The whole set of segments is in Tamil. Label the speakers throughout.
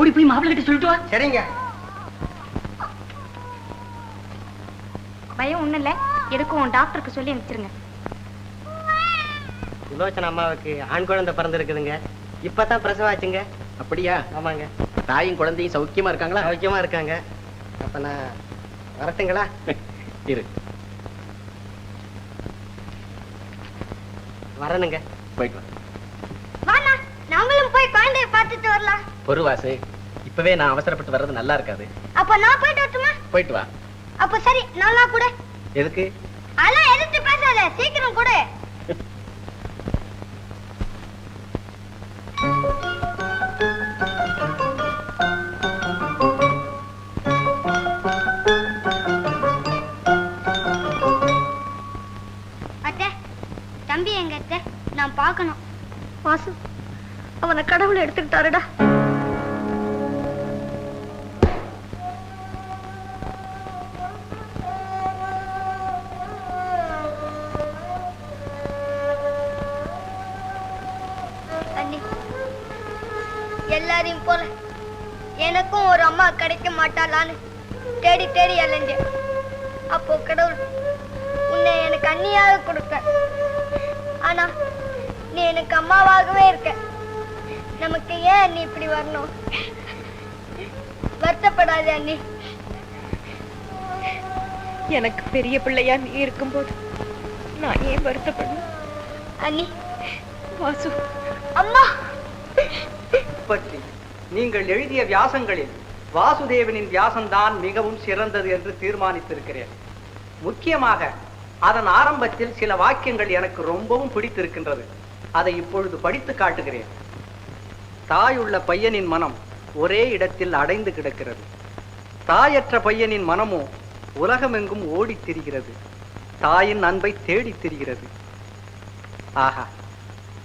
Speaker 1: ஓடி போய் மாப்பிள்ளை கிட்ட சொல்லிட்டு வா.
Speaker 2: சரிங்க.
Speaker 3: பயம் ஒண்ணும் இல்ல. எதுக்கும் டாக்டருக்கு சொல்லி அனுப்பிச்சிருங்க.
Speaker 2: சுலோச்சன அம்மாவுக்கு ஆண் குழந்தை பிறந்திருக்குதுங்க. இப்பதான் பிரசவாச்சுங்க
Speaker 1: அப்படியா?
Speaker 2: ஆமாங்க.
Speaker 1: தாயும் குழந்தையும் சௌக்கியமா இருக்காங்களா?
Speaker 2: சௌக்கியமா இருக்காங்க. அப்ப நான் வரட்டுங்களா?
Speaker 1: இரு.
Speaker 2: வரணுங்க.
Speaker 1: போயிட்டு வா
Speaker 3: வாண்ணா நாங்களும் போய் குழந்தைய பார்த்துட்டு வரலாம்.
Speaker 1: பொறுவாசு இப்பவே நான் அவசரப்பட்டு வர்றது நல்லா இருக்காது.
Speaker 3: அப்ப நான் போயிட்டு வரட்டுமா?
Speaker 1: போயிட்டு வா.
Speaker 3: அப்ப சரி நல்லா கூட.
Speaker 1: எதுக்கு?
Speaker 3: அதெல்லாம் எதிர்த்து பேசாத சீக்கிரம் கூட. எடுத்துக்கிட்டாருடா எல்லாரையும் போல எனக்கும் ஒரு அம்மா கிடைக்க மாட்டாளான்னு தேடி தேடி அலைஞ்சேன். அப்போ கடவுள் உன்னை எனக்கு அண்ணியாக கொடுப்ப ஆனா நீ எனக்கு அம்மாவாகவே இருக்க. நமக்கு ஏன் அண்ணி இப்படி வரணும்? வருத்தப்படாதே அண்ணி.
Speaker 4: எனக்கு பெரிய பிள்ளையா நீ இருக்கும்போது நான் ஏன் வருத்தப்படணும்?
Speaker 3: அண்ணி.
Speaker 4: வாசு.
Speaker 3: அம்மா.
Speaker 5: பற்றி நீங்கள் எழுதிய வியாசங்களில் வாசுதேவனின் வியாசம்தான் மிகவும் சிறந்தது என்று தீர்மானித்திருக்கிறேன். முக்கியமாக அதன் ஆரம்பத்தில் சில வாக்கியங்கள் எனக்கு ரொம்பவும் பிடித்திருக்கின்றது. அதை இப்பொழுது படித்து காட்டுகிறேன். தாயுள்ள பையனின் மனம் ஒரே இடத்தில் அடைந்து கிடக்கிறது. தாயற்ற பையனின் மனமோ உலகமெங்கும் ஓடித் திரிகிறது. தாயின் அன்பை தேடித் திரிகிறது. ஆஹா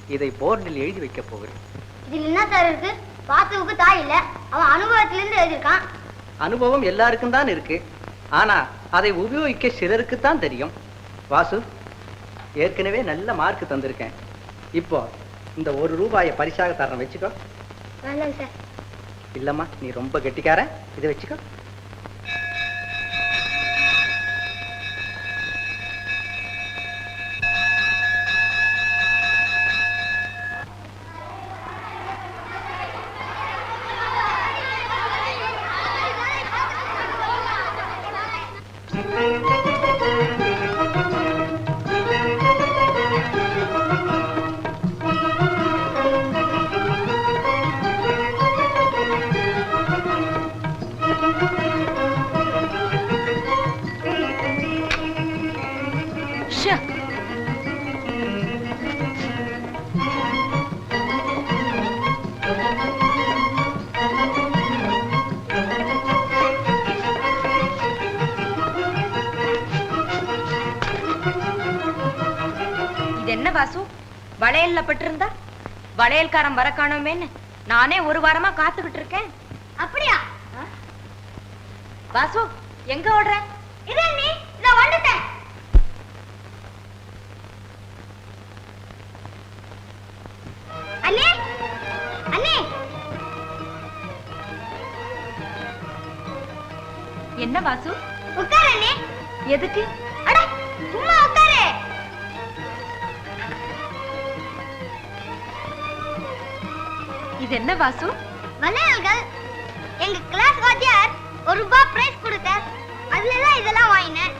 Speaker 5: இதை போர்டில் எழுதி வைக்கப் போகிறேன்.
Speaker 3: இதுல என்ன சார் இருக்கு? பாத்துவுக்கு தாய் இல்ல அவன் அனுபவத்துல இருந்து எழுதியிருக்கான்.
Speaker 5: அனுபவம் எல்லாருக்கும் தான் இருக்கு. ஆனா அதை உபயோகிக்க சிலருக்கு தான் தெரியும். வாசு ஏற்கனவே நல்ல மார்க் தந்திருக்கேன். இப்போ இந்த ஒரு ரூபாயை பரிசாக தரேன் வச்சுக்கோ. இல்லம்மா நீ ரொம்ப கெட்டிக்காரன். இதை வச்சுக்கோ.
Speaker 4: வளையல்ல பட்டிருந்தா? வளையல்காரன் வர காணோமேன்னு நானே ஒரு வாரமா காத்துக்கிட்டு இருக்கேன்.
Speaker 3: அப்படியா?
Speaker 4: வாசு எங்க ஓடுற?
Speaker 3: இது நீ நான் வந்துட்டேன். அண்ணே அண்ணே.
Speaker 4: என்ன வாசு?
Speaker 3: உட்காரு அண்ணே.
Speaker 4: எதுக்கு?
Speaker 3: அட சும்மா உட்காரு.
Speaker 4: இது என்ன வாசு?
Speaker 3: வளையல்கள் எங்க கிளாஸ் வாத்தியார் ஒரு ரூபாய் பிரைஸ் கொடுத்தார். அதுல இதெல்லாம் வாங்கினேன்.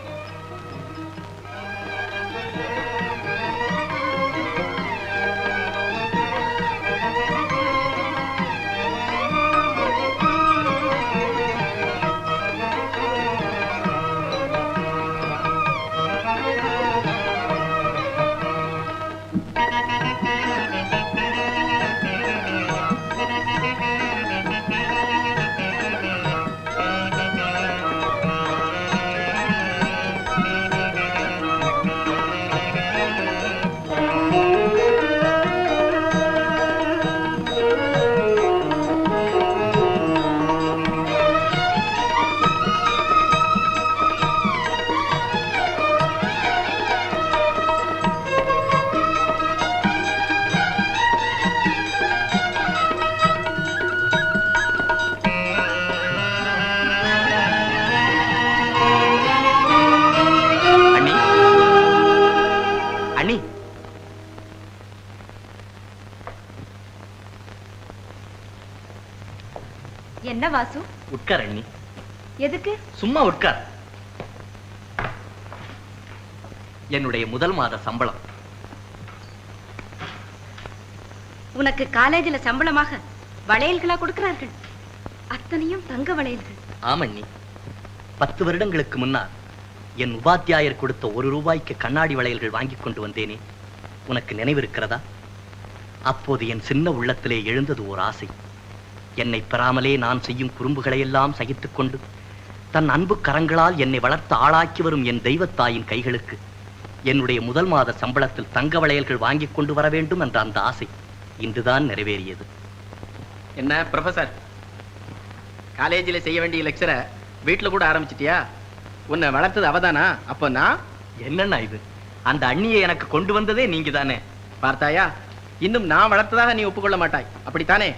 Speaker 4: என்ன வாசு?
Speaker 1: உட்கார் அண்ணி.
Speaker 4: எதுக்கு?
Speaker 1: சும்மா உட்கார். என்னுடைய முதல் மாத சம்பளம்.
Speaker 4: உனக்கு காலேஜில் சம்பளமாக வளையல்களா கொடுக்கிறார்கள். அத்தனையும் தங்க வளையல்கள்.
Speaker 1: ஆமண்ணி பத்து வருடங்களுக்கு முன்னால் என் உபாத்தியாயர் கொடுத்த ஒரு ரூபாய்க்கு கண்ணாடி வளையல்கள் வாங்கி கொண்டு வந்தேனே. உனக்கு நினைவிருக்கிறதா? அப்போது என் சின்ன உள்ளத்திலே எழுந்தது ஓர் ஆசை. என்னை பெறாமலே நான் செய்யும் குறும்புகளை எல்லாம் சகித்துக் கொண்டு தன் அன்பு கரங்களால் என்னை வளர்த்து ஆளாக்கி வரும் என் தெய்வத்தாயின் கைகளுக்கு என்னுடைய முதல் மாத சம்பளத்தில் தங்க வளையல்கள் வாங்கி கொண்டு வர வேண்டும் என்ற அந்த ஆசை இன்றுதான் நிறைவேறியது.
Speaker 6: என்ன ப்ரொஃபசர் காலேஜில் செய்ய வேண்டிய லெக்சரை வீட்டில் கூட ஆரம்பிச்சிட்டியா? உன்னை வளர்த்தது அவதானா? அப்போ நான்?
Speaker 1: என்னண்ணா இது? அந்த அண்ணியை எனக்கு கொண்டு வந்ததே நீங்க தானே
Speaker 6: பார்த்தாயா? இன்னும் நான் வளர்த்ததாக நீ ஒப்புக்கொள்ள மாட்டாய். அப்படித்தானே?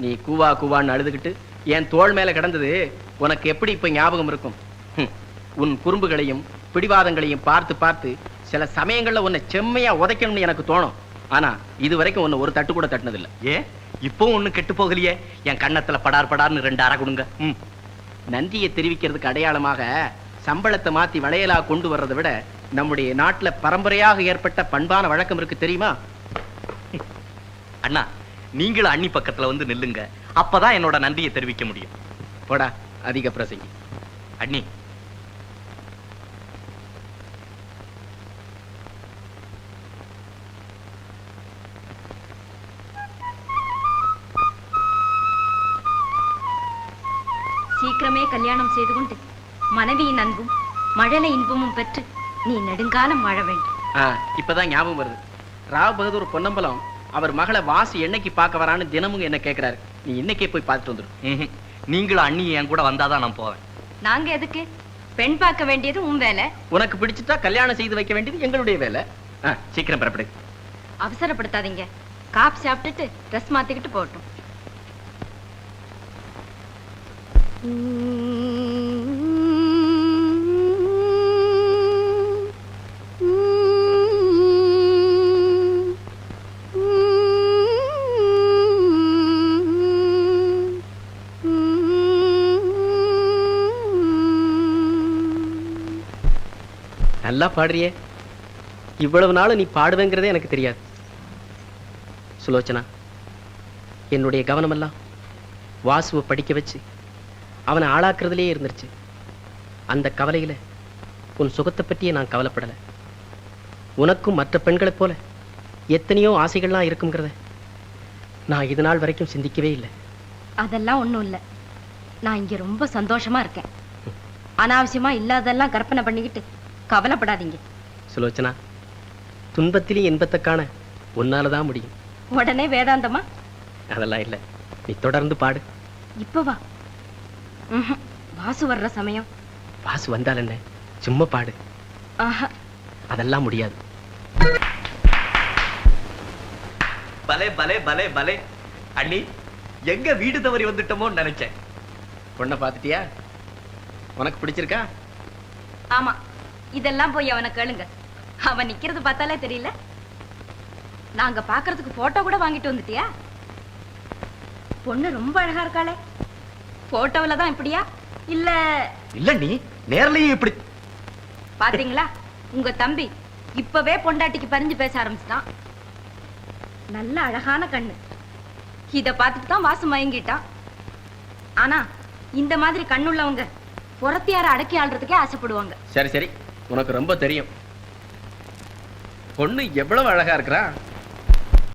Speaker 6: நீ கூவா கூவான்னு அழுதுகிட்டு என் தோள் மேல கிடந்தது உனக்கு எப்படி இப்ப ஞாபகம் இருக்கும்? உன் குறும்புகளையும் பிடிவாதங்களையும் பார்த்து பார்த்து சில சமயங்கள்ல உன்னை செம்மையா உதைக்கணும்னு எனக்கு தோணும். ஆனா இது வரைக்கும் உன்னை ஒரு தட்டு கூட தட்டினதில்லை.
Speaker 1: ஏ? இப்போ ஒண்ணு கெட்டு போகலையே? என் கண்ணத்துல படார் படார்னு ரெண்டு அரை கொடுங்க.
Speaker 6: நன்றியை தெரிவிக்கிறதுக்கு அடையாளமாக சம்பளத்தை மாத்தி வளையலா கொண்டு வர்றதை விட நம்முடைய நாட்டுல பரம்பரையாக ஏற்பட்ட பண்பான வழக்கம் இருக்கு தெரியுமா?
Speaker 1: அண்ணா நீங்களும் அண்ணி பக்கத்துல வந்து நில்லுங்க. அப்பதான் என்னோட நன்றியை தெரிவிக்க முடியும்.
Speaker 6: போடா அதிக பிரசங்கி.
Speaker 1: அண்ணி.
Speaker 4: சீக்கிரமே கல்யாணம் செய்து கொண்டு மனைவியின் அன்பும் மழலை இன்பமும் பெற்று நீ நெடுங்காலம் வாழ வேண்டும்.
Speaker 6: இப்பதான் ஞாபகம் வருது. ராவ் பகதூர் பொன்னம்பலம் அவர் மகளை வாசி என்னைக்கு பார்க்க வரான்னு தினமும் என்ன கேட்கிறாரு நீ இன்னைக்கே போய் பார்த்துட்டு வந்துரு.
Speaker 1: ம்ஹும். நீங்களும் அண்ணி என் கூட வந்தாதான் நான் போவேன்.
Speaker 4: நாங்க எதுக்கு? பெண் பார்க்க வேண்டியது உன் வேலை.
Speaker 6: உனக்கு பிடிச்சிட்டா கல்யாணம் செய்து வைக்க வேண்டியது எங்களுடைய வேலை. சீக்கிரம் புறப்படு.
Speaker 4: அவசரப்படுத்தாதீங்க. காப் சாப்பிட்டுட்டு ட்ரெஸ் மாத்திக்கிட்டு போகட்டும்.
Speaker 6: நல்லா பாடுறியே. இவ்வளவு நாள் நீ பாடுவேங்கிறதே எனக்கு தெரியாது. சுலோச்சனா என்னுடைய கவனமெல்லாம் வாசுவை படிக்க வச்சு அவனை ஆளாக்குறதுலயே இருந்துருச்சு. அந்த கவலையில் உன் சுகத்தை பற்றியே நான் கவலைப்படலை. உனக்கும் மற்ற பெண்களைப் போல எத்தனையோ ஆசைகள்லாம் இருக்குங்கிறத நான் இது நாள் வரைக்கும் சிந்திக்கவே இல்லை.
Speaker 4: அதெல்லாம் ஒண்ணும் இல்ல. நான் இங்க ரொம்ப சந்தோஷமா இருக்கேன். அனாவசியமா இல்லாதெல்லாம் கற்பனை பண்ணிக்கிட்டு கவலைப்படாதீங்க.
Speaker 6: சுலோச்சனா துன்பத்திலே இன்பத்தை காண உன்னால தான் முடியும்.
Speaker 4: உடனே வேதாந்தமா
Speaker 6: அதெல்லாம் இல்லை. நீ தொடர்ந்து பாடு.
Speaker 4: இப்ப வா. வாசு வர்ற சமயம்.
Speaker 6: வாசு வந்தால் என்ன? சும்மா பாடு.
Speaker 4: ஆஹா.
Speaker 6: அதெல்லாம் முடியாது.
Speaker 1: பலே பலே பலே பலே. அண்ணி எங்க வீடு தவறி வந்துட்டோமோன்னு நினைச்சேன்.
Speaker 6: பொண்ணை பார்த்துட்டியா? உனக்கு பிடிச்சிருக்கா?
Speaker 4: ஆமா. இதெல்லாம் போய் அவனை கேளுங்க. அவன் நிக்கிறது பார்த்தாலே தெரியல. நாங்க பாக்குறதுக்கு போட்டோ கூட வாங்கிட்டு வந்துட்டியா? பொண்ணு ரொம்ப அழகா இருக்காளே. போட்டோவில் தான் இப்படியா? இல்ல
Speaker 1: இல்ல நீ நேர்லயும் இப்படி.
Speaker 4: பாத்தீங்களா? உங்க தம்பி இப்பவே பொண்டாட்டிக்கு பறிஞ்சு பேச ஆரம்பிச்சிட்டான். நல்ல அழகான கண்ணு. இத பார்த்துட்டு தான் வாசு மயங்கிட்டான். ஆனா இந்த மாதிரி கண்ணுள்ளவங்க புறத்தியார அடக்கி ஆள்றதுக்கே ஆசைப்படுவாங்க.
Speaker 6: சரி சரி. உனக்கு ரொம்ப தெரியும். பொண்ணு எவ்வளவு அழகா இருக்கிறா?